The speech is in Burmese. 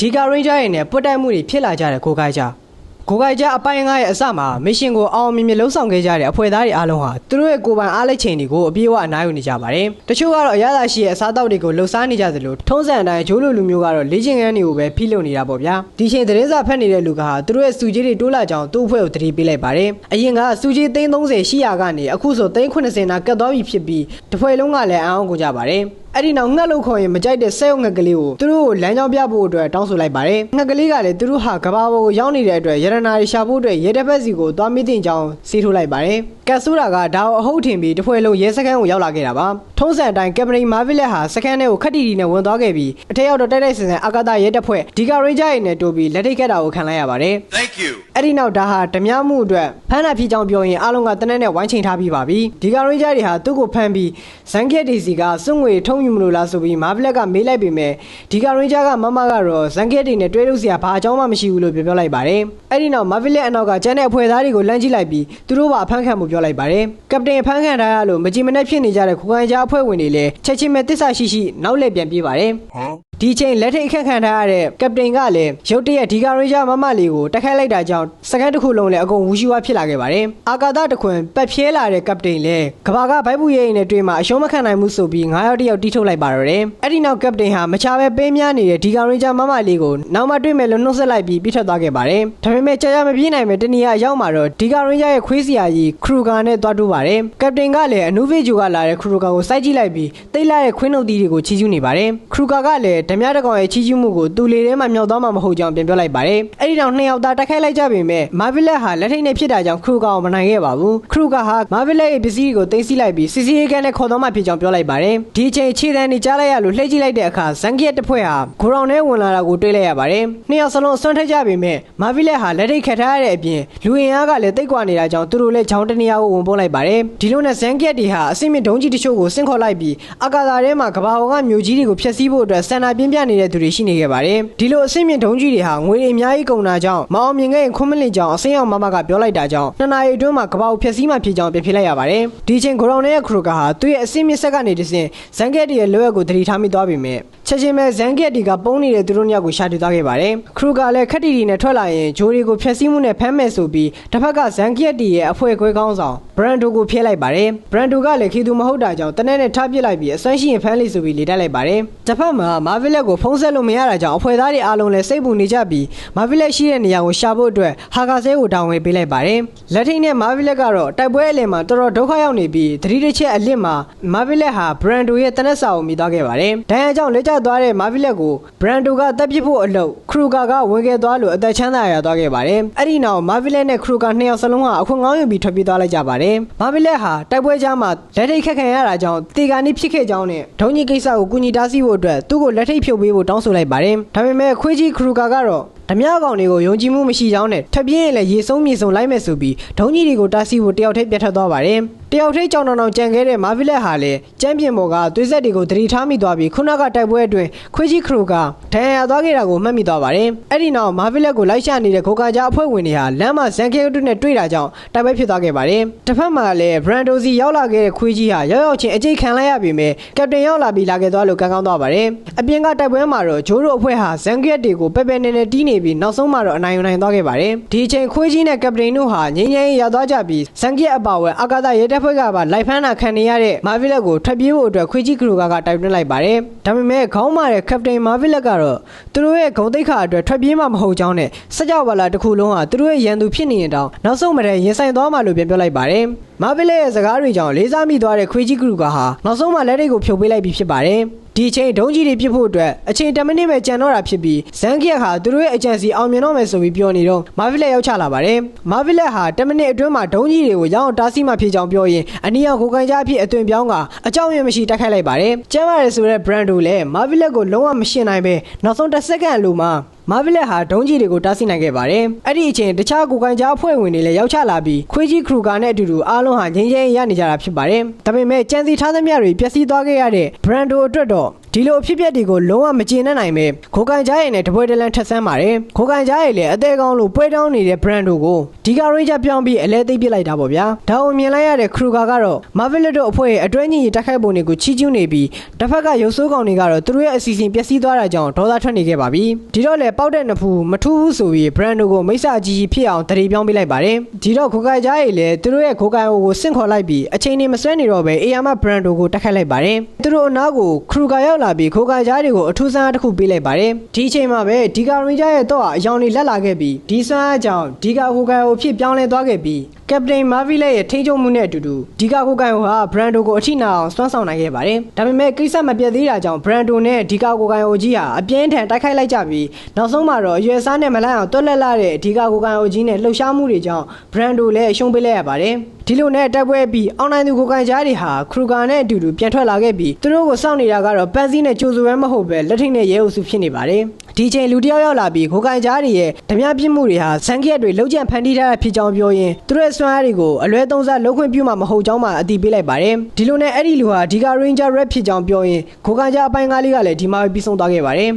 ဒီကာရိန်ဂျာရဲ့နဲ့ပွတ်တိုက်မှုတွေဖြစ်လာကြတဲ့ကိုကိုင်ဂျာကိုကိုင်ဂျာအပိုင်းငါးရဲ့အစမှာမစ်ရှင်ကိုအောင်အောင်မြင်မြင်လှုပ်ဆောင်ခဲ့ကြတဲ့အဖွဲ့သားတွေအားလုံးဟာသူတို့ရဲ့ကိုယ်ပိုင်အားလက်ချိန်တွေကိုအပြည့်အဝအနားယူနေကြပါတယ်။တချို့ကတော့အရသာရှိရဲ့အစားအသောက်တွေကိုလှုပ်ရှားနေကြသလိုထုံးစံအတိုင်းဂျိုးလိုလူမျိုးကတော့လေ့ကျင့်ခန်းတွေကိုပဲဖိလုပ်နေတာပေါ့ဗျာ။ဒီချိန်သတင်းစာဖတ်နေတဲ့လူကဟာသူတို့ရဲ့စူကြီးတွေတိုးလာကြောင်းသူ့အဖွဲ့ကိုတတိပေးလိုက်ပါတယ်။အရင်ကစူကြီးသိန်း30ရှိရာကနေအခုဆိုသိန်း80နာကတ်သွားပြီဖြစ်ပြီးတစ်ဖွဲ့လုံးကလည်းအံ့ဩကုန်ကြပါတယ်။ အဲ့ဒီနောက်ငှက်လို့ခေါ်ရင်မကြိုက်တဲ့စက်ရုံငှက်ကလေးကိုသူတို့ကိုလမ်းကြောင်းပြဖို့အတွက်တောင်းဆိုလိုက်ပါတယ်ငှက်ကလေးကလည်းသူတို့ဟာကဘာပေါ်ကိုရောက်နေတဲ့အတွက်ရတနာတွေရှာဖို့အတွက်ရဲတပ်ဖက်စီကိုသွားမိတင်ကြောင်းစီးထိုးလိုက်ပါတယ်ကတ်ဆိုးတာကဒါကိုအဟုတ်ထင်ပြီးတစ်ဖွဲ့လုံးရဲစခန်းကိုရောက်လာခဲ့တာပါထုံးစံအတိုင်းကက်ပတိန်မာဗီလက်ဟာစခန်းထဲကိုခက်တီတီနဲ့ဝင်သွားခဲ့ပြီးအထက်ရောက်တော့တိုက်တိုက်ဆင်ဆင်အာကာသရဲတပ်ဖွဲ့ဒီကာရိန်ဂျာရဲ့နဲ့တိုးပြီးလက်ထိတ်ကက်တာကိုခံလိုက်ရပါတယ် Thank you. အဲ့ဒီနောက်ဒါဟာဓမြမှုအတွက်ဖမ်းတာဖြစ်ကြောင်းပြောရင်အားလုံးကတနက်နဲ့ဝိုင်းချိန်ထားပြီးပါပြီဒီကရိန်ဂျာတွေဟာသူ့ကိုဖမ်းပြီးဇန်ကက်ဒီစီကစွန့်ငွေထုံးယူမလို့လားဆိုပြီးမာဘလက်ကမေးလိုက်ပေမဲ့ဒီကရိန်ဂျာကမမကတော့ဇန်ကက်တွေနဲ့တွဲလို့စရာဘာအကြောင်းမှမရှိဘူးလို့ပြောပြောလိုက်ပါတယ်အဲ့ဒီနောက်မာဘလက်အနောက်ကကျန်တဲ့အဖွဲ့သားတွေကိုလမ်းကြည့်လိုက်ပြီးသူတို့ကအဖမ်းခံမှုပြောလိုက်ပါတယ်ကပတိန်ဖမ်းခံထားရလို့မကြည်မနှက်ဖြစ်နေကြတဲ့ခုခံကြားအဖွဲ့ဝင်တွေလည်းချက်ချင်းပဲတစ္ဆာရှိရှိနောက်လှည့်ပြန်ပြေးပါတယ် Huh? ဒီချိန်လက်ထိတ်အခက်ခံထားရတဲ့ကပတိန်ကလည်းရုတ်တရက်ဒီကာရိဂျာမမလေးကိုတိုက်ခိုက်လိုက်တာကြောင့်စကန်တစ်ခုလုံးလည်းအကုန်ဝူရှူဝါဖြစ်လာခဲ့ပါတယ်။အာကာသတခွင်ပက်ဖြဲလာတဲ့ကပတိန်လည်းကဘာကဘိုက်ဘူးရဲ့ရင်နဲ့တွေ့မှာအရှုံးမခံနိုင်မှုဆိုပြီး9ရောက်တယောက်တီးထုတ်လိုက်ပါတော့တယ်။အဲ့ဒီနောက်ကပတိန်ဟာမချပဲပေးများနေတဲ့ဒီကာရိဂျာမမလေးကိုနောက်မှတွေ့မယ်လို့နှုတ်ဆက်လိုက်ပြီးပြစ်ထွက်သွားခဲ့ပါတယ်။ဒါပေမဲ့ကြာကြာမပြေးနိုင်ပဲတနည်းအားရောက်မှာတော့ဒီကာရိဂျာရဲ့ခွေးစရာကြီးခရူဂါနဲ့သွားတူပါတယ်။ကပတိန်ကလည်းအနုဖေဂျူကလာတဲ့ခရူဂါကိုစိုက်ကြည့်လိုက်ပြီးတိတ်လာတဲ့ခွင်းနှုတ်သီးတွေကိုချီးကျူးနေပါတယ်။ခရူဂါကလည်းဓမြတစ်ကောင်ရဲ့ချီးကျူးမှုကိုသူလေထဲမှာမြောက်သွားမှာမဟုတ်ကြောင်းပြန်ပြောလိုက်ပါတယ်။အဲ့ဒီနောက်နှစ်ယောက်သားတိုက်ခိုက်လိုက်ကြပေမဲ့မာဗီလက်ဟာလက်ထိတ်နဲ့ဖြစ်တာကြောင့်ခရူဂါကိုမနိုင်ခဲ့ပါဘူး။ခရူဂါဟာမာဗီလက်ရဲ့ပစ္စည်းတွေကိုတင်စီလိုက်ပြီးစီစီရေးကန်နဲ့ခေါ်သွားမှဖြစ်ကြောင်းပြောလိုက်ပါတယ်။ဒီအချိန်ခြေတန်းနေကြားလိုက်ရလို့လှည့်ကြည့်လိုက်တဲ့အခါဇန်ကီယက်တစ်ဖွဲ့ဟာဂိုရောင်ထဲဝင်လာတာကိုတွေ့လိုက်ရပါတယ်။နှစ်ယောက်စလုံးအစွန်းထက်ကြပေမဲ့မာဗီလက်ဟာလက်ထိတ်ခတ်ထားရတဲ့အပြင်လူရင်အားကလည်းတိတ်ကွာနေတာကြောင့်သူတို့လည်းချောင်းတနေရာကိုဝင်ပို့လိုက်ပါတယ်။ဒီလိုနဲ့ဇန်ကီယက်တွေဟာအစိမ့်မြင့်ဒုံးကြီးတချို့ကိုဆင့်ခေါ်လိုက်ပြီးအာကာသထဲမှာကဘာပေါ်ကမြို့ကြီးတွေကိုဖျက်ဆီးဖို့အတွက်စန္ဒပြင်းပြနေတဲ့သူတွေရှိနေခဲ့ပါတယ်။ဒီလိုအစိမ့်မြင့်ဒုံးကြီးတွေဟာငွေတွေအများကြီးကုန်တာကြောင့်မအောင်မြင်ခဲ့ရင်ခွန်းမလင့်ကြောင်အစိမ်းအောင်မမကပြောလိုက်တာကြောင့်နှစ်နာရီအတွင်းမှာကဘာကိုဖျက်ဆီးမှဖြစ်ကြောင်းပြန်ဖြစ်လိုက်ရပါတယ်။ဒီချိန်ဂိုရောင်နဲ့ခရူကာဟာသူ့ရဲ့အစိမ့်မြင့်ဆက်ကနေတဆင့်ဇန်ကက်တီရဲ့လွယ်ကိုတတိထားမိသွားပြီမြဲချက်ချင်းပဲဇန်ကက်တီကပုံနေတဲ့သူတို့ညောက်ကိုရှာတွေ့သွားခဲ့ပါတယ်။ခရူကာလည်းခက်တီတီနဲ့ထွက်လာရင်ဂျိုးတွေကိုဖျက်ဆီးမှုနဲ့ဖမ်းမယ်ဆိုပြီးတစ်ဖက်ကဇန်ကက်တီရဲ့အဖွဲ့ခွဲကောင်းဆောင်ဘရန်ဒိုကိုဖျက်လိုက်ပါတယ်။ဘရန်ဒိုကလည်းခီသူမဟုတ်တာကြောင့်တနက်နဲ့ထားပစ်လိုက်ပြီးအစွမ်းရှိရင်ဖမ်းလိဆိုပြီးလေတက်လိုက်ပါတယ်။တစ်ဖက်မှာမာဗီလက်ကိုဖုံးဆက်လို့မရတာကြောင့်အဖွဲ့သားတွေအားလုံးလည်းစိတ်ပူနေကြပြီးမာဗီလက်ရှိတဲ့နေရာကိုရှာဖို့အတွက်ဟာကာဆဲကိုတောင်းဝင်ပေးလိုက်ပါတယ်။လက်ထိန်နဲ့မာဗီလက်ကတော့တိုက်ပွဲအလယ်မှာတော်တော်ဒုက္ခရောက်နေပြီးသတိတစ်ချက်အလစ်မှာမာဗီလက်ဟာဘရန်ဒိုရဲ့တနက်စာကိုမိသွားခဲ့ပါတယ်။ဒဏ်ရာကြောင့်လက်ကျသွားတဲ့မာဗီလက်ကိုဘရန်ဒိုကတပ်ပစ်ဖို့အလုပ်ခရူကာကဝင်ခဲ့သွားလို့အသက်ချမ်းသာရသွားခဲ့ပါတယ်။အဲ့ဒီနောက်မာဗီလက်နဲ့ခရူကာနှစ်ယောက်စလုံးဟာအခွင့်ကောင်းယူပြီးထွက်ပြေးသွားလိုက်ကြပါတယ်။မာဗီလက်ဟာတိုက်ပွဲကြားမှာလက်ထိတ်ခက်ခံရတာကြောင့်တေကာနီဖြစ်ခဲ့ကြောင်းနဲ့ဒုံကြီးကိစ္စကိုကူညီတားဆီးဖို့အတွက်သူ့ကိုလက်ထိတ်ဖြုတ်ပေးဖို့တောင်းဆိုလိုက်ပါတယ်။ဒါပေမဲ့ခွေးကြီးခရူကာကတော့ဓမြကောင်တွေကိုယုံကြည်မှုမရှိကြောင်းနဲ့ထပ်ပြင်းရင်လည်းရေဆုံးမြေဆုံးလိုက်မယ်ဆိုပြီးဒုံကြီးတွေကိုတားဆီးဖို့တယောက်ထိပ်ပြတ်ထွက်သွားပါတယ်။တယောက်ထိပ်ကြောင်တောင်တောင်ကြံခဲ့တဲ့မာဗီလက်ဟာလည်းကျမ်းပြင်ပေါ်ကသွေးဆက်တွေကိုတတိထားမိသွားပြီးခုနကတိုက်ပွဲအတွင်းခွေးကြီးခရူကဒဏ်ရာရသွားခဲ့တာကိုမှတ်မိသွားပါတယ်။အဲ့ဒီနောက်မာဗီလက်ကိုလိုက်ရှာနေတဲ့ခိုကာကြားအဖွဲ့ဝင်တွေဟာလမ်းမှာဇန်ကဲတုနဲ့တွေ့တာကြောင့်တိုက်ပွဲဖြစ်သွားခဲ့ပါတယ်။တစ်ဖက်မှာလည်းဘရန်ဒိုစီရောက်လာခဲ့တဲ့ခွေးကြီးဟာရောက်ရောက်ချင်းအကျိတ်ခံလိုက်ရပေမဲ့ကပတိန်ရောက်လာပြီးလာခဲ့သွားလို့ကံကောင်းသွားပါတယ်။အပြင်ကတိုက်ပွဲမှာတော့ဂျိုးတို့အဖွဲ့ဟာဇန်ကက်တွေကိုပက်ပက်နေနေတီးနေပြီးနောက်ဆုံးမှာတော့အနိုင်ယူနိုင်သွားခဲ့ပါတယ်။ဒီအချိန်ခွေးကြီးနဲ့ကပတိန်တို့ဟာငြိမ်းချမ်းရေးရသွားကြပြီးဇန်ကက်အပါအဝင်အာကာသရဲတပ်ဖွဲ့ကပါလိုက်ဖမ်းတာခံနေရတဲ့မာဗီလက်ကိုထွက်ပြေးဖို့အတွက်ခွေးကြီးကလူကကတိုက်တွန်းလိုက်ပါတယ်။ဒါပေမဲ့ခေါင်းမာတဲ့ကပတိန်မာဗီလက်ကတော့သူတို့ရဲ့ဂုံတိတ်ခါအတွက်ထွက်ပြေးမှမဟုတ်ကြောင်းနဲ့စကြောက်ပါလာတစ်ခုလုံးဟာသူတို့ရဲ့ရန်သူဖြစ်နေရင်တောင်နောက်ဆုံးမတဲ့ရင်ဆိုင်သွားမှလို့ပြန်ပြောလိုက်ပါတယ်။မာဗီလက်ရဲ့စကားတွေကြောင့်လေးစားမိသွားတဲ့ခွေးကြီးကလူကဟာနောက်ဆုံးမှလက်တွေကိုဖြုတ်ပေးလိုက်ပြီးဖြစ်ပါတယ်။ ဒီအချိန်ဒုံးကြီးတွေပြစ်ဖို့အတွက်အချိန်10မိနစ်ပဲကြံတော့တာဖြစ်ပြီးဇန်ကီယက်ဟာသူတို့ရဲ့အကြံစီအောင်မြင်တော့မယ်ဆိုပြီးပြောနေတော့မာဗီလက်ရောက်ချလာပါတယ်မာဗီလက်ဟာ10မိနစ်အတွင်းမှာဒုံးကြီးတွေကိုရောင်းအောင်တားဆီးမှဖြစ်ကြောင်းပြောရင်အနီးအောင်ကိုကန်ကြအဖြစ်အသွင်ပြောင်းကအကြောင်းရင်းမရှိတိုက်ခိုက်လိုက်ပါတယ်ကျမ်းပါတယ်ဆိုတဲ့ brand တို့လည်းမာဗီလက်ကိုလုံးဝမရှင်းနိုင်ပဲနောက်ဆုံး10စက္ကန့်အလိုမှာ မာဗီလက်ဟာဒုံးကြီးတွေကိုတားဆီးနိုင်ခဲ့ပါတယ်။အဲ့ဒီအချိန်တခြားကိုကန်ကြားအဖွဲ့ဝင်တွေလည်းရောက်ချလာပြီးခွေးကြီးခရူကာနဲ့အတူတူအားလုံးဟာငြိမ်းချမ်းရနေကြတာဖြစ်ပါတယ်။ဒါပေမဲ့ကြံစီထားသမျှတွေပျက်စီးသွားခဲ့ရတဲ့ brand တို့အတွက်တော့ ဒီလိုအဖြစ်အပျက်တွေကိုလုံးဝမကျေနပ်နိုင်ပဲခိုကန်ကြားရဲ့နဲ့တပွဲတလန်ထက်ဆန်းပါတယ်ခိုကန်ကြားရဲ့လည်းအသေးကောင်းလို့ပွဲတောင်းနေတဲ့ brand တို့ကိုဒီကာရင်းချပြောင်းပြီးအလဲသိပ်ပစ်လိုက်တာပေါ့ဗျာဒါကိုမြင်လိုက်ရတဲ့ခရူကာကတော့ Marvel တို့အဖွဲ့ရဲ့အတွဲညီတိုက်ခိုက်ပုံတွေကိုချီးကျူးနေပြီးတစ်ဖက်ကရုပ်ဆိုးကောင်တွေကတော့သူတို့ရဲ့အစီအစဉ်ပျက်စီးသွားတာကြောင့်ဒေါသထွက်နေခဲ့ပါပြီဒီတော့လေပေါက်တဲ့နဖူးမထူးဘူးဆိုပြီး brand တို့ကိုမိစ္ဆာကြီးကြီးဖြစ်အောင်တရေပြောင်းပေးလိုက်ပါတယ်ဒီတော့ခိုကန်ကြားရဲ့လည်းသူတို့ရဲ့ခိုကန်အိုကိုစင့်ခေါ်လိုက်ပြီးအချိန်နေမဆွဲနေတော့ပဲအေယာမ brand တို့ကိုတိုက်ခိုက်လိုက်ပါတယ်သူတို့အနားကိုခရူကာရောက်လာပြီးခိုကန်ကြားတွေကိုအထူးဆန်းအားတစ်ခုပေးလိုက်ပါတယ်ဒီအချိန်မှာပဲဒီကာရင်ဂျာရဲ့တော့အယောင်တွေလက်လာခဲ့ပြီးဒီဆန်းအားကြောင့်ဒီကာခိုကန်အိုဖြစ်ပြောင်းလဲသွားခဲ့ပြီးကပတိန်မာဗီလက်ရဲ့ထိန်းချုပ်မှုနဲ့အတူတူဒီကာခိုကန်အိုဟာဘရန်ဒိုကိုအထိနာအောင်စွမ်းဆောင်နိုင်ခဲ့ပါတယ်ဒါပေမဲ့ကိစ္စမပြတ်သေးတာကြောင့်ဘရန်ဒိုနဲ့ဒီကာခိုကန်အိုကြီးဟာအပြင်းထန်တိုက်ခိုက်လိုက်ကြပြီးနောက်ဆုံးမှာတော့အရွယ်စားနဲ့မလိုက်အောင်တွက်လက်လာတဲ့ဒီကာခိုကန်အိုကြီးနဲ့လှုပ်ရှားမှုတွေကြောင့်ဘရန်ဒိုလည်းရှုံးပေးလိုက်ရပါတယ်ဒီလိုနဲ့တက်ပွဲပြီးအောင်းနိုင်သူကိုကန်ကြားတွေဟာခရူကာနဲ့အတူတူပြန်ထွက်လာခဲ့ပြီးသူတို့ကိုစောင့်နေတာကတော့ပန်းစည်းနဲ့ကြိုးစုပဲမဟုတ်ပဲလက်ထိတ်နဲ့ရဲအုပ်စုဖြစ်နေပါတယ် ဒီချိန်လူတစ်ယောက်ရောက်လာပြီးကိုကန်ကြားတွေရဲ့ဓမြပြစ်မှုတွေဟာဇန်ကရက်တွေလုံးကျန်ဖန်တီးထားတာဖြစ်ကြောင်းပြောရင်းသူတို့ရဲ့စွမ်းအားတွေကိုအလွဲသုံးစားလုံးခွင့်ပြုမှာမဟုတ်ကြောင်းမှအတိပေးလိုက်ပါတယ်ဒီလိုနဲ့အဲ့ဒီလူဟာဒီကာ Ranger Red ဖြစ်ကြောင်းပြောရင်းကိုကန်ကြားအပိုင်းကားလေးကလည်းဒီမှာပဲပြီးဆုံးသွားခဲ့ပါတယ်